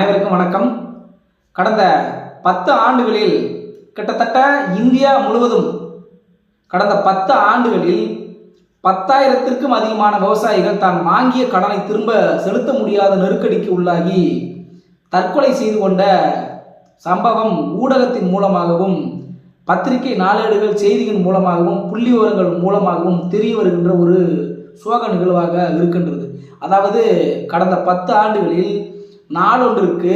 அனைவருக்கும் வணக்கம். கடந்த பத்து ஆண்டுகளில் கிட்டத்தட்ட இந்தியா முழுவதும் கடந்த பத்து ஆண்டுகளில் பத்தாயிரத்திற்கும் அதிகமான விவசாயிகள் தான் வாங்கிய கடனை திரும்ப செலுத்த முடியாத நெருக்கடிக்கு உள்ளாகி தற்கொலை செய்து கொண்ட சம்பவம் ஊடகத்தின் மூலமாகவும் பத்திரிகை நாளேடுகள் செய்திகள் மூலமாகவும் புள்ளி விவரங்கள் மூலமாகவும் தெரிய வருகின்ற ஒரு சோக நிகழ்வாக இருக்கின்றது. அதாவது கடந்த பத்து ஆண்டுகளில் நாளொன்றிற்கு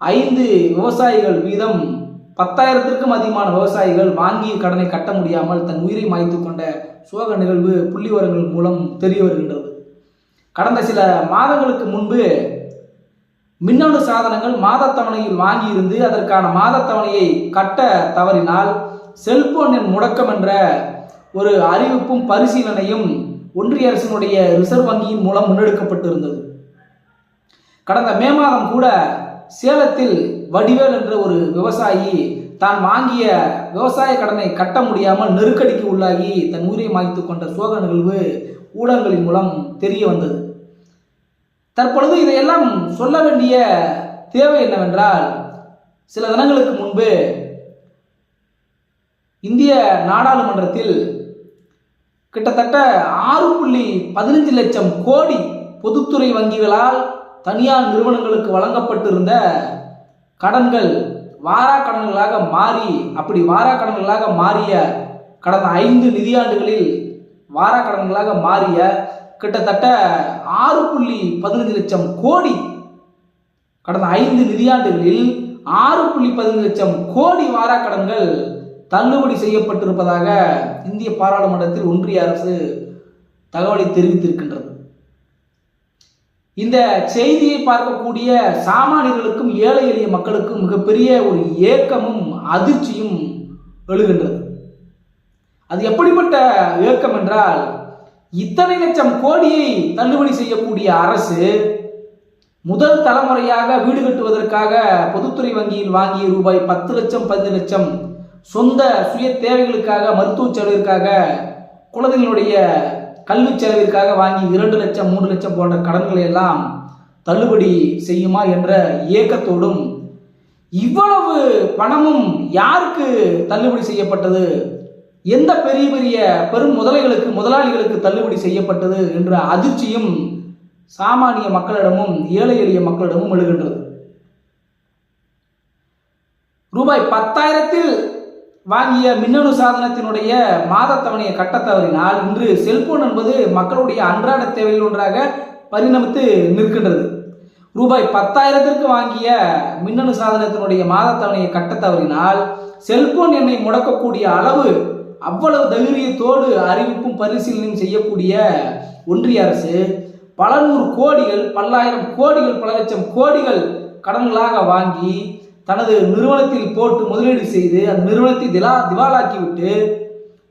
ஐந்து விவசாயிகள் வீதம் பத்தாயிரத்திற்கும் அதிகமான விவசாயிகள் வாங்கிய கடனை கட்ட முடியாமல் தன் உயிரை மாய்த்து கொண்ட சோக நிகழ்வு புள்ளிவரங்கள் மூலம் தெரிய வருகின்றது. கடந்த சில மாதங்களுக்கு முன்பு மின்னணு சாதனங்கள் மாதத்தவணையில் வாங்கியிருந்து அதற்கான மாதத்தவணையை கட்ட தவறினால் செல்போன் எண் முடக்கம் என்ற ஒரு அறிவிப்பும் பரிசீலனையும் ஒன்றிய அரசினுடைய ரிசர்வ் வங்கியின் மூலம் முன்னெடுக்கப்பட்டிருந்தது. கடந்த மே மாதம் கூட சேலத்தில் வடிவேல் என்ற ஒரு விவசாயி தான் வாங்கிய விவசாய கடனை கட்ட முடியாமல் நெருக்கடிக்கு உள்ளாகி தன் உயிரை மாய்த்து கொண்ட சோக நிகழ்வு ஊடகங்களின் மூலம் தெரிய வந்தது. தற்பொழுது இதையெல்லாம் சொல்ல வேண்டிய தேவை என்னவென்றால் சில தினங்களுக்கு முன்பு இந்திய நாடாளுமன்றத்தில் கிட்டத்தட்ட ஆறு புள்ளி பதினஞ்சு லட்சம் கோடி பொதுத்துறை வங்கிகளால் தனியார் நிறுவனங்களுக்கு வழங்கப்பட்டிருந்த கடன்கள் வாரா கடன்களாக மாறி அப்படி வாரா கடன்களாக மாறிய கடந்த ஐந்து நிதியாண்டுகளில் வாரா கடன்களாக மாறிய கிட்டத்தட்ட ஆறு புள்ளி பதினஞ்சு லட்சம் கோடி கடந்த ஐந்து நிதியாண்டுகளில் ஆறு புள்ளி பதினஞ்சு லட்சம் கோடி வாரா கடன்கள் தள்ளுபடி செய்யப்பட்டிருப்பதாக இந்திய பாராளுமன்றத்தில் ஒன்றிய அரசு தகவலை தெரிவித்திருக்கின்றது. இந்த செய்தியை பார்க்கக்கூடிய சாமானியர்களுக்கும் ஏழை எளிய மக்களுக்கும் மிகப்பெரிய ஒரு ஏக்கமும் அதிர்ச்சியும் எழுகின்றது. அது எப்படிப்பட்ட ஏக்கம் என்றால் இத்தனை லட்சம் கோடியை தள்ளுபடி செய்யக்கூடிய அரசு முதல் தலைமுறையாக வீடு கட்டுவதற்காக பொதுத்துறை வங்கியில் வாங்கிய ரூபாய் பத்து லட்சம் பதினஞ்சு லட்சம் சொந்த சுய தேவைகளுக்காக மருத்துவ செலவிற்காக குழந்தைகளுடைய கல்வி செலவிற்காக வாங்கி இரண்டு லட்சம் மூன்று லட்சம் போன்ற கடன்களை எல்லாம் தள்ளுபடி செய்யுமா என்ற ஏக்கத்தோடும் இவ்வளவு பணமும் யாருக்கு தள்ளுபடி செய்யப்பட்டது? எந்த பெரிய பெரிய பெரும் முதலைகளுக்கு முதலாளிகளுக்கு தள்ளுபடி செய்யப்பட்டது என்ற அதிர்ச்சியும் சாமானிய மக்களிடமும் ஏழை எளிய மக்களிடமும் எழுகின்றது. ரூபாய் பத்தாயிரத்தில் வாங்கிய மின்னணு சாதனத்தினுடைய மாதத்தவணையை கட்ட தவறினால் இன்று செல்போன் என்பது மக்களுடைய அன்றாட தேவையில் ஒன்றாக பரிணமித்து நிற்கின்றது. ரூபாய் பத்தாயிரத்திற்கு வாங்கிய மின்னணு சாதனத்தினுடைய மாதத்தவணையை கட்ட தவறினால் செல்போன் எண்ணை முடக்கக்கூடிய அளவு அவ்வளவு தைரியத்தோடு அறிவிப்பும் பரிசீலனையும் செய்யக்கூடிய ஒன்றிய அரசு பல நூறு கோடிகள் பல்லாயிரம் கோடிகள் பல லட்சம் கோடிகள் கடன்களாக வாங்கி தனது நிறுவனத்தில் போட்டு முதலீடு செய்து அந்த நிறுவனத்தை திலா திவாலாக்கிவிட்டு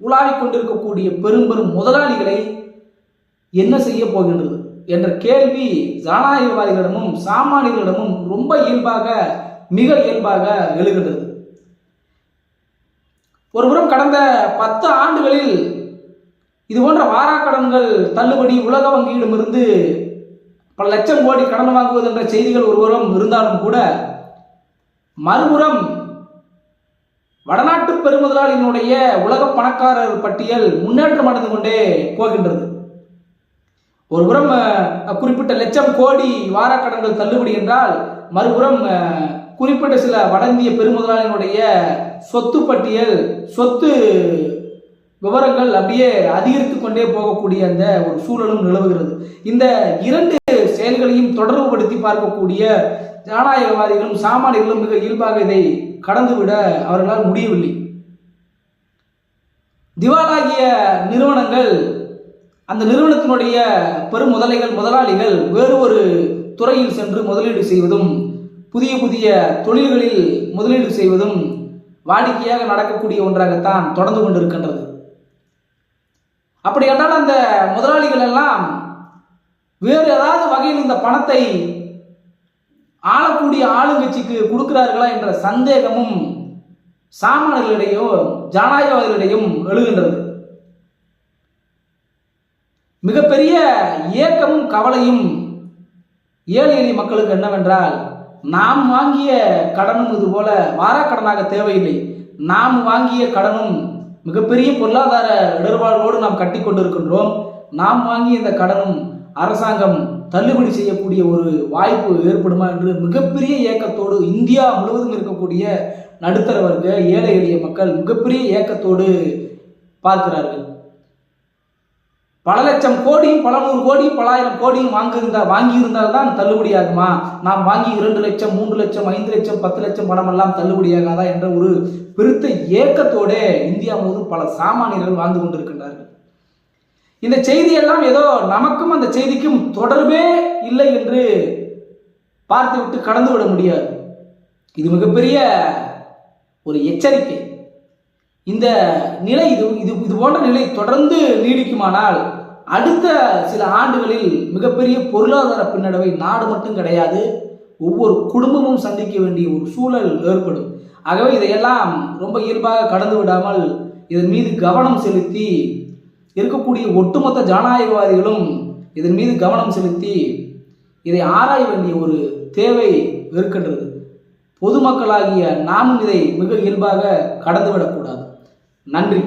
உலாவிக் கொண்டிருக்கக்கூடிய பெரும் பெரும் முதலாளிகளை என்ன செய்ய போகின்றது என்ற கேள்வி ஜனநாயகவாதிகளிடமும் சாமானியர்களிடமும் ரொம்ப இயல்பாக மிக இயல்பாக எழுகின்றது. ஒருபுறம் கடந்த பத்து ஆண்டுகளில் இது போன்ற வாராக்கடன்கள் தள்ளுபடி உலக வங்கியிடமிருந்து பல லட்சம் கோடி கடன் வாங்குவது என்ற செய்திகள் ஒருபுறம் இருந்தாலும் கூட மறுபுறம் வடநாட்டு பெருமுதலாளியினுடைய உலக பணக்காரர் பட்டியல் முன்னேற்றம் அடைந்து கொண்டே போகின்றது. ஒருபுறம் குறிப்பிட்ட லட்சம் கோடி வாராக்கடன்கள் தள்ளுபடி என்றால் மறுபுறம் குறிப்பிட்ட சில வடந்திய பெருமுதலாளியினுடைய சொத்து பட்டியல் சொத்து விவரங்கள் அப்படியே அதிகரித்து கொண்டே போகக்கூடிய அந்த ஒரு சூழலும் நிலவுகிறது. இந்த இரண்டு செயல்களையும் தொடர்புபடுத்தி பார்க்கக்கூடிய ஜனநாயகவாதிகளும் சாமானியர்களும் மிக இயல்பாக இதை கடந்துவிட அவர்களால் முடியவில்லை. திவாலாகிய நிறுவனங்கள் அந்த நிறுவனத்தினுடைய பெரும் முதலைகள் முதலாளிகள் வேறு ஒரு துறையில் சென்று முதலீடு செய்வதும் புதிய புதிய தொழில்களில் முதலீடு செய்வதும் வாடிக்கையாக நடக்கக்கூடிய ஒன்றாகத்தான் தொடர்ந்து கொண்டிருக்கின்றது. அப்படி என்றால் அந்த முதலாளிகள் எல்லாம் வேறு ஏதாவது வகையில் இந்த பணத்தை ஆளக்கூடிய ஆளுங்கட்சிக்கு கொடுக்கிறார்களா என்ற சந்தேகமும் சாமானியர்களிடையோ ஜனநாயகவாதிகளிடையும் எழுகின்றது. மிகப்பெரிய ஏக்கமும் கவலையும் ஏழை எளிய மக்களுக்கு என்னவென்றால் நாம் வாங்கிய கடனும் இது போல வாராக்கடனாக தேவையில்லை. நாம் வாங்கிய கடனும் மிகப்பெரிய பொருளாதார இடர்பாடுகளோடு நாம் கட்டி கொண்டிருக்கின்றோம் நாம் வாங்கிய இந்த கடனும் அரசாங்கம் தள்ளுபடி செய்யக்கூடிய ஒரு வாய்ப்பு ஏற்படுமா என்று மிகப்பெரிய ஏக்கத்தோடு இந்தியா முழுவதும் இருக்கக்கூடிய நடுத்தர வர்க்க ஏழை எளிய மக்கள் மிகப்பெரிய ஏக்கத்தோடு பார்க்கிறார்கள். பல லட்சம் கோடியும் பல நூறு கோடியும் பலாயிரம் கோடியும் வாங்கியிருந்தா வாங்கியிருந்தால் தான் தள்ளுபடி ஆகுமா நாம் வாங்கி இரண்டு லட்சம் மூன்று லட்சம் ஐந்து லட்சம் பத்து லட்சம் பணமெல்லாம் தள்ளுபடி தள்ளுபடியாகாதா என்ற ஒரு பெருத்த ஏக்கத்தோட இந்தியா முழுவதும் பல சாமானியர்கள் வாழ்ந்து கொண்டிருக்கின்றார்கள். இந்த செய்தியெல்லாம் ஏதோ நமக்கும் அந்த செய்திக்கும் தொடர்பே இல்லை என்று பார்த்துவிட்டு கடந்து விட முடியாது. இது மிகப்பெரிய ஒரு எச்சரிக்கை. இந்த நிலை இது இது இது போன்ற நிலை தொடர்ந்து நீடிக்குமானால் அடுத்த சில ஆண்டுகளில் மிகப்பெரிய பொருளாதார பின்னடைவை நாடு மட்டும் கிடையாது ஒவ்வொரு குடும்பமும் சந்திக்க வேண்டிய ஒரு சூழல் ஏற்படும். ஆகவே இதையெல்லாம் ரொம்ப இயல்பாக கடந்து விடாமல் இதன் மீது கவனம் செலுத்தி இருக்கக்கூடிய ஒட்டுமொத்த ஜனநாயகவாதிகளும் இதன் மீது கவனம் செலுத்தி இதை ஆராய வேண்டிய ஒரு தேவை இருக்கின்றது. பொதுமக்களாகிய நாமும் இதை மிக இயல்பாக கடந்துவிடக்கூடாது. நன்றி.